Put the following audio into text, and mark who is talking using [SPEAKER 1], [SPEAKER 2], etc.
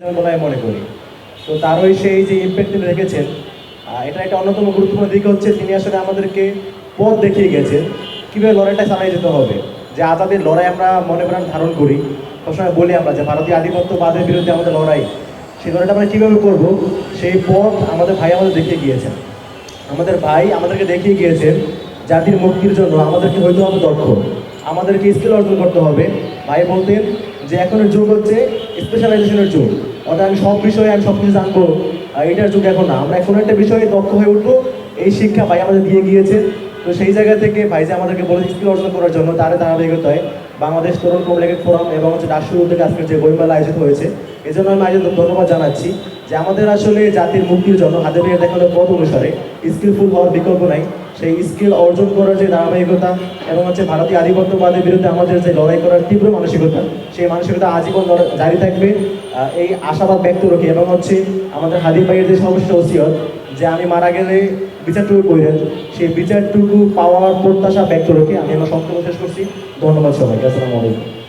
[SPEAKER 1] বলে মনে করি। তো তারই সেই যে ইম্প্যাক্ট তিনি রেখেছেন এটা একটা অন্যতম গুরুত্বপূর্ণ দিক হচ্ছে তিনি আসলে আমাদেরকে পথ দেখিয়ে গেছেন। কীভাবে লড়াইটা চালিয়ে যেতে হবে? যে আজাদের লড়াই আমরা মনে প্রাণ ধারণ করি, সবসময় বলি আমরা যে ভারতীয় আধিপত্যবাদের বিরুদ্ধে আমাদের লড়াই, সেই লড়াইটা আমরা কীভাবে করব? সেই পথ আমাদের ভাই আমাদের দেখিয়ে গিয়েছেন। আমাদের ভাই আমাদেরকে দেখিয়ে গিয়েছেন জাতির মুক্তির জন্য আমাদেরকে হইতে হবে দক্ষ। আমাদেরকে স্কিল অর্জন করতে হবে। ভাই বলতেন যে এখনের যুগ হচ্ছে স্পেশালাইজেশনের যুগ। অর্থাৎ আমি সব বিষয়ে আমি সব কিছু জানব এটার যুগ এখন না। আমরা এখন একটা বিষয়ে দক্ষ হয়ে উঠবো। এই শিক্ষা ভাই আমাদের দিয়ে গিয়েছে তো সেই জায়গা থেকে ভাই যে আমাদেরকে বলে স্কিল অর্জন করার জন্য তার ধারাবাহিকতায় বাংলাদেশ তরুণ কমলেকের ফোরাম এবং হচ্ছে রাষ্ট্রীয় উদ্যোগে আজকের যে বইমেলা আয়োজিত হয়েছে, এই জন্য আমি আয়োজিত ধন্যবাদ জানাচ্ছি যে আমাদের আসলে জাতির মুক্তির জন্য হাতে পেয়ে দেখানো পথ অনুসারে স্কিলফুল হওয়ার বিকল্প নাই। সেই স্কিল অর্জন করার যে ধারাবাহিকতা এবং হচ্ছে ভারতীয় আধিপত্যবাদের বিরুদ্ধে আমাদের যে লড়াই করার তীব্র মানসিকতা, সেই মানসিকতা আজীবন জারি থাকবে। এই আশাবাদ ব্যক্ত রাখি এবং হচ্ছে আমাদের হাদির ভাইয়ের যে সর্বশেষ ওসিয়ত, যে আমি মারা গেলে বিচারটুকু করেন সেই বিচারটুকু পাওয়ার প্রত্যাশা ব্যক্ত রেখে। আমি আমার সম্পূর্ণ শেষ করছি। ধন্যবাদ সবাইকে। আসসালামু আলাইকুম।